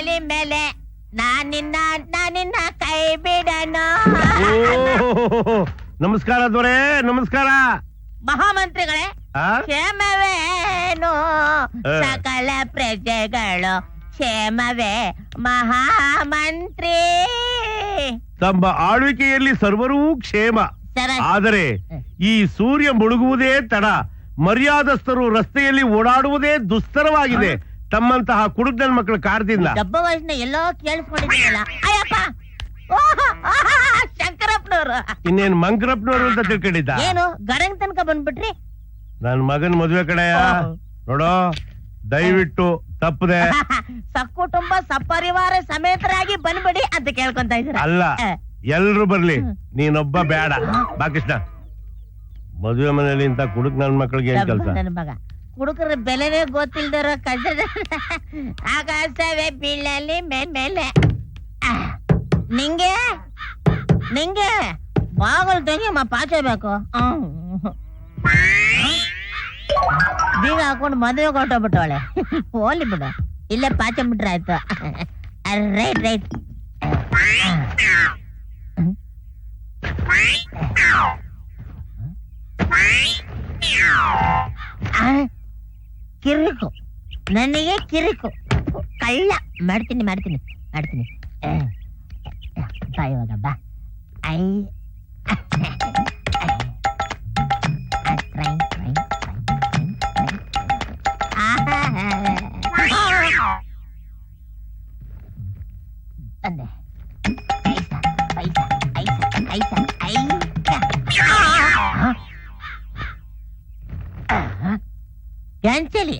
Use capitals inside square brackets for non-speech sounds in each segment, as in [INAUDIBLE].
ಬೀಳಲಿ ಮೇಲೆ ನಾನಿನ್ನ ನಾನಿನ್ನ ಕೈ ಬಿಡನು? ನಮಸ್ಕಾರ ದೊರೆ ನಮಸ್ಕಾರ. ಮಹಾಮಂತ್ರಿಗಳೇ ಆ? ಕ್ಷೇಮವೇನು. ಸಕಲ ಪ್ರಜೆಗಳು ಕ್ಷೇಮವೇ ಮಹಾಮಂತ್ರಿ. ತಮ್ಮ ಆಳ್ವಿಕೆಯಲ್ಲಿ ಸರ್ವರೂ ಕ್ಷೇಮ. ಸರ ಆದರೆ ಈ ಸೂರ್ಯ ಮುಳುಗುವುದೇ ತಡ ಮರ್ಯಾದಸ್ಥರು ರಸ್ತೆಯಲ್ಲಿ ಓಡಾಡುವುದೇ ದುಸ್ತರವಾಗಿದೆ. ತಮ್ಮಂತಹ ಕುಡುಕ್ ನನ್ ಮಕ್ಕಳ ಕಾಡ್ದಿಂದ ಡಬ್ಬ ವಾಯ್ಸ್ನ ಎಲ್ಲೋ ಕೇಳಿಸ್ಕೊಂಡಿದ್ದೀನಲ್ಲ. ಅಯ್ಯಪ್ಪ! ಓಹ್, ಆಹಾ, ಶಂಕರಪ್ಪನವರು. ಇನ್ನೇನ್ ಮಂಕರಪ್ನವ್ರು ಅಂತ ತಿಳ್ಕೊಂಡಿದ್ದ? ಏನು ಗಡಂಗ್ ತನಕ ಬಂದ್ಬಿಟ್ರಿ? ನನ್ ಮಗನ್ ಮದ್ವೆ ಕಡೆಯ ಓಹ್. ನೋಡೋ ದಯವಿಟ್ಟು ತಪ್ಪದೆ. [LAUGHS] ಸಕ್ಕುಟುಂಬ ಸಪರಿವಾರ ಸಮೇತರಾಗಿ ಬಂದ್ಬಿಡಿ ಅಂತ ಕೇಳ್ಕೊಂತ ಇದ್ದೀರಾ? ಅಲ್ಲ ಆ. ಎಲ್ರು ಬರ್ಲಿ. ನೀನೊಬ್ಬ ಬೇಡ. ಬಾ ಕೃಷ್ಣ ಮದುವೆ ಮನೆಯಲ್ಲಿ ಇಂತ ಕುಡುಕ್ ನನ್ ಮಕ್ಳಿಗೆ ಏನ್ ಕೆಲ್ಸ? ನನ್ನ ಮಗ. ಹುಡುಗರ ಬೆಲೆನೇ ಗೊತ್ತಿಲ್ದಿರೋ ಕಸ ಆಕಾಶವೇ ಬೀಳಲಿ ಮೇಲ್ ಮೇಲೆ ಆ, ನಿಂಗೆ ನಿಂಗೆ ಬಾಗಲ್ ತೆಗಿಯಮ್ಮ ಪಾಚಬೇಕು ಬೀಗ ಹಾಕೊಂಡು ಮದುವೆ ಕೊಟ್ಟೋಗ್ಬಿಟ್ಟವಳೆ ಹೋಲಿ ಬಿಡು ಇಲ್ಲೇ ಪಾಚ ಬಿಟ್ರೆ ಆಯ್ತು ರೈಟ್ ರೈಟ್ ಕಿರಿಕು ನನಗೆ ಕಿರಿಕು ಕಳ್ಳ ಮಾಡ್ತೀನಿ ಮಾಡ್ತೀನಿ ಮಾಡ್ತೀನಿ ಆ, ಬಾ ಇವಾಗ ಬಾ ಐ ಆ, train, train, train, train, train. ಆಹಾ. ಬಂದೆ ಕ್ಯಾನ್ಸಲಿ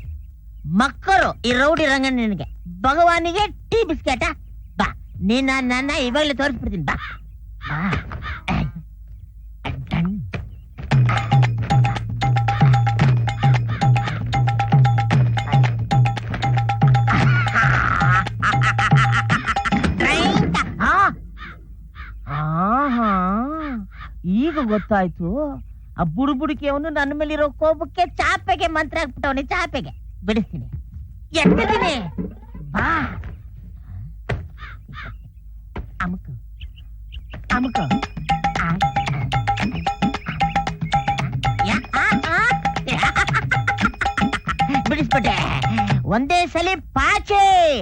ಮಕ್ಕಳು, ಈ ರೌಡಿ ರಂಗ ನಿನಗೆ. ಭಗವಾನಿಗೆ ಟೀ ಬಿಸ್ಕೆಟ? ಬಾ ನೀನ ನನ್ನ ಇವಾಗಲೇ ತೋರಿಸ್ಬಿಡ್ತೀನಿ. ಬಾ. ಈಗ ಗೊತ್ತಾಯ್ತು. ಆ ಬುಡುಬುಡಿಕೆಯವನು ನನ್ನ ಮೇಲಿರೋ ಕೋಪಕ್ಕೆ ಚಾಪೆಗೆ ಮಂತ್ರ ಹಾಕ್ಬಿಟ್ಟವನಿ, ಚಾಪೆಗೆ. ಬಿಡಿಸ್ತೀನಿ. ಎತ್ತಿದ್ದೀನಿ ಬಾ. ಅಮುಕು. ಅಮುಕು. ಬಿಡಿಸ್ಬಿಟ್ಟೆ. ಒಂದೇ ಸಲಿ ಪಾಚೆ.